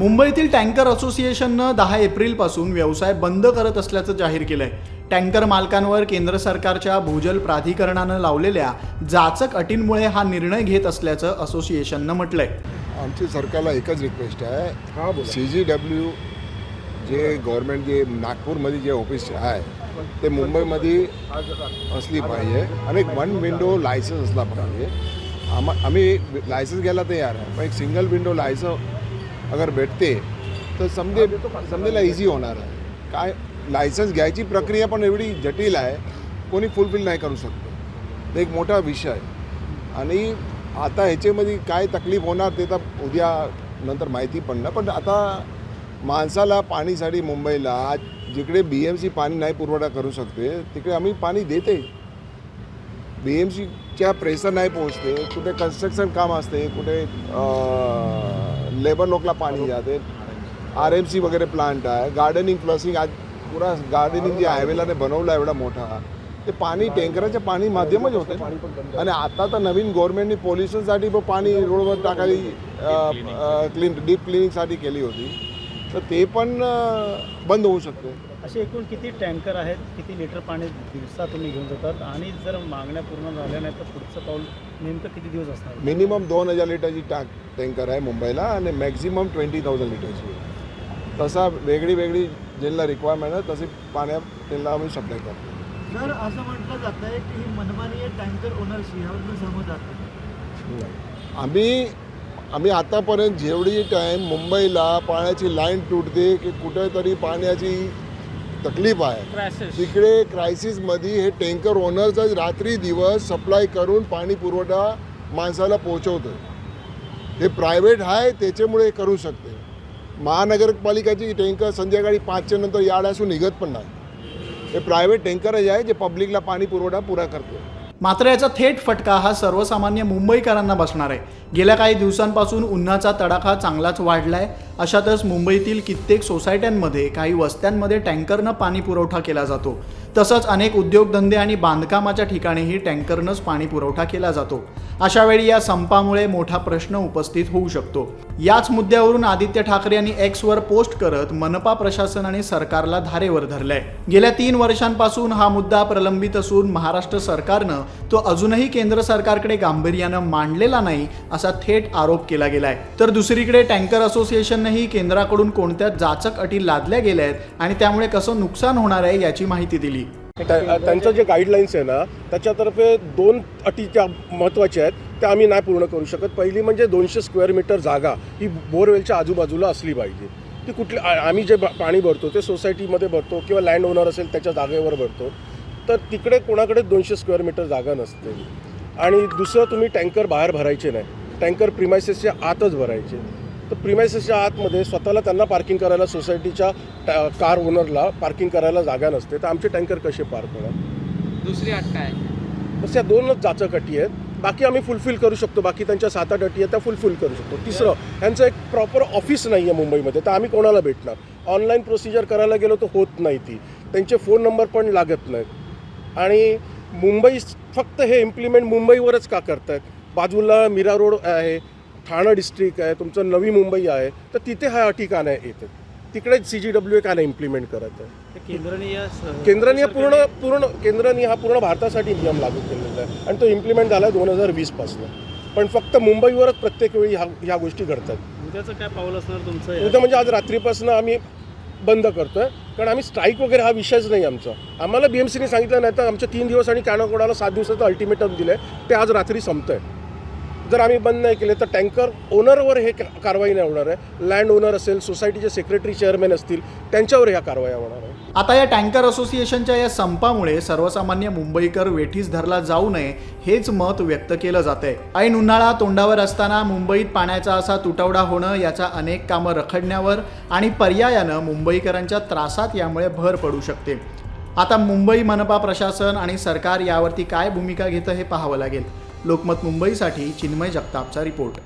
मुंबईतील टँकर असोसिएशननं दहा एप्रिलपासून व्यवसाय बंद करत असल्याचं जाहीर केलंय. टँकर मालकांवर केंद्र सरकारच्या भूजल प्राधिकरणानं लावलेल्या जाचक अटींमुळे हा निर्णय घेत असल्याचं असोसिएशननं म्हटलंय. आमची सरकारला एकच रिक्वेस्ट आहे. सी जी डब्ल्यू जे गव्हर्नमेंट जे नागपूरमध्ये जे ऑफिस आहे ते मुंबईमध्ये असली पाहिजे आणि एक वन विंडो लायसन्स असला पाहिजे. आम आम्ही लायसन्स घ्यायला तयार आहे पण एक सिंगल विंडो लायसन्स अगर भेटते तर समजे समजेला इझी होणार आहे काय लायसन्स घ्यायची प्रक्रिया पण एवढी जटिल आहे कोणी फुलफिल नाही करू शकतो. एक मोठा विषय आहे. आणि आता ह्याच्यामध्ये काय तकलीफ होणार ते तर उद्या नंतर माहिती पडणार. पण आता माणसाला पाणीसाठी मुंबईला आज जिकडे बी एम सी पाणी नाही पुरवठा करू शकते तिकडे आम्ही पाणी देते. बी एम सीच्या प्रेशर नाही पोहोचते कुठे कन्स्ट्रक्शन काम असते कुठे लेबर लोकला पाणी जाते आर एम सी वगैरे प्लांट आहे. गार्डनिंग फ्लसिंग आज पुरा गार्डनिंग जे हायवेलाने बनवला एवढा मोठा. ते पाणी टँकराच्या पाणी माध्यमच होते. आणि आता तर नवीन गव्हर्नमेंटने पोल्युशनसाठी पण पाणी रोडवर टाकायली क्लीन डीप क्लिनिंगसाठी केली होती. तर ते पण बंद होऊ शकते. असे एकूण किती टँकर आहेत? किती लिटर पाणी दिवसा तुम्ही घेऊन जातात? आणि जर मागण्या पूर्ण झाल्या नाही तर पुढचं पाऊल नेमकं किती दिवस असणार? मिनिमम दोन हजार लिटरची टाक टँकर आहे मुंबईला आणि मॅक्झिमम ट्वेंटी थाउजंड लिटरची. आहे. तसा वेगळी वेगळी ज्यांना रिक्वायरमेंट आहे तशी पाण्या त्यांना आम्ही सप्लाय करतो. सर असं म्हटलं जात आहे की ही मनमानी आहे टँकर ओनरशी यावर सहमत आहात? आम्ही आम्ही आतापर्यंत जेवढी टाईम मुंबईला पाण्याची लाईन तुटते की कुठेतरी पाण्याची तकलीफ आहे. तिकडे क्रायसिसमध्ये हे टँकर ओनरच रात्री दिवस सप्लाय करून पाणी पुरवठा माणसाला पोहोचवतं हे प्रायव्हेट आहे त्याच्यामुळे हे करू शकते. महानगरपालिकाची टँकर संध्याकाळी पाचच्या नंतर यार्ड असून निघत पण नाही. हे प्रायव्हेट टँकरच आहे जे पब्लिकला पाणी पुरवठा पुरा करते मात्र याचा थेट फटका हा सर्वसामान्य मुंबईकरांना बसणार आहे. गेल्या काही दिवसांपासून उन्हाचा तडाखा चांगलाच वाढलाय. अशातच मुंबईतील कित्येक सोसायट्यांमध्ये काही वस्त्यांमध्ये टँकरनं पाणी पुरवठा केला जातो. तसंच अनेक उद्योगधंदे आणि बांधकामाच्या ठिकाणीही टँकरनंच पाणी पुरवठा केला जातो. अशा वेळी या संपामुळे मोठा प्रश्न उपस्थित होऊ शकतो. याच मुद्द्यावरून आदित्य ठाकरे यांनी एक्सवर पोस्ट करत मनपा प्रशासन आणि सरकारला धारेवर धरलंय. गेल्या तीन वर्षांपासून हा मुद्दा प्रलंबित असून महाराष्ट्र सरकारनं तो अजूनही केंद्र सरकारकडे गांभीर्यानं मांडलेला नाही असा थेट आरोप केला गेलाय. तर दुसरीकडे टँकर असोसिएशननेही केंद्राकडून कोणत्या जाचक अटी लादल्या गेल्या आहेत आणि त्यामुळे कसं नुकसान होणार आहे याची माहिती दिली. त्यांचं जे गाईडलाईन्स आहे ना त्याच्यातर्फे दोन अटी ज्या महत्त्वाच्या आहेत त्या आम्ही नाही पूर्ण करू शकत. पहिली म्हणजे दोनशे स्क्वेअर मीटर जागा ही बोरवेलच्या आजूबाजूला असली पाहिजे. ती कुठली आम्ही जे पाणी भरतो ते सोसायटीमध्ये भरतो किंवा लँड ओनर असेल त्याच्या जागेवर भरतो. तर तिकडे कोणाकडे दोनशे स्क्वेअर मीटर जागा नसते. आणि दुसरं तुम्ही टँकर बाहेर भरायचे नाही. टँकर प्रिमायसेसच्या आतच भरायचे. तर प्रिमायसेसच्या आतमध्ये स्वतःला त्यांना पार्किंग करायला सोसायटीच्या टा- कार ओनरला पार्किंग करायला जागा नसते. तर आमचे टँकर कसे पार्क होणार? दुसरी अट काय? बस या दोनच जाचक अटी आहेत. बाकी आम्ही फुलफिल करू शकतो. बाकी त्यांच्या सात आठ अटी आहेत त्या फुलफिल करू शकतो. तिसरं यांचं एक प्रॉपर ऑफिस नाही आहे मुंबईमध्ये. तर आम्ही कोणाला भेटणार? ऑनलाईन प्रोसिजर करायला गेलो तर होत नाही ती. त्यांचे फोन नंबर पण लागत नाहीत. आणि मुंबई फक्त हे इम्प्लिमेंट मुंबईवरच का करतायत? बाजूला मीरा रोड आहे ठाणा डिस्ट्रिक्ट आहे तुमचं नवी मुंबई आहे तर तिथे हा अटी का नाही येते? तिकडे सी जी डब्ल्यू का नाही इम्प्लिमेंट करत आहे? केंद्राने पूर्ण पूर्ण केंद्राने हा पूर्ण भारतासाठी नियम लागू केलेला आहे. आणि तो इम्प्लिमेंट झाला दोन हजार वीसपासून. पण फक्त मुंबईवरच प्रत्येक वेळी ह्या ह्या गोष्टी घडतात. उद्याचं काय पाऊल असणार तुमचं उद्या म्हणजे आज रात्रीपासून आम्ही बंद करतोय. कारण आम्ही स्ट्राईक वगैरे हा विषयच नाही आमचा. आम्हाला बी एम सीने सांगितलं नाही तर आमचे तीन दिवस आणि कानाकोडाला सात दिवसाचं अल्टिमेटम दिलं आहे ते आज रात्री संपतंय. जर आम्ही बंद नाही केले तर टँकर ओनरवर हे कारवाई नाही होणार आहे. लँड ओनर असेल सोसायटीचे सेक्रेटरी चेअरमॅन असतील त्यांच्यावर ह्या कारवाया होणार आहे. आता या टँकर असोसिएशनच्या या संपामुळे सर्वसामान्य मुंबईकर वेठीस धरला जाऊ नये हेच मत व्यक्त केलं जात आहे ऐन उन्हाळा तोंडावर असताना मुंबईत पाण्याचा असा तुटवडा होणं याचा अनेक कामं रखडण्यावर आणि पर्यायानं मुंबईकरांच्या त्रासात यामुळे भर पडू शकते. आता मुंबई मनपा प्रशासन आणि सरकार यावरती काय भूमिका घेतं हे पाहावं लागेल. लोकमत मुंबईसाठी चिन्मय जगतापचा रिपोर्ट.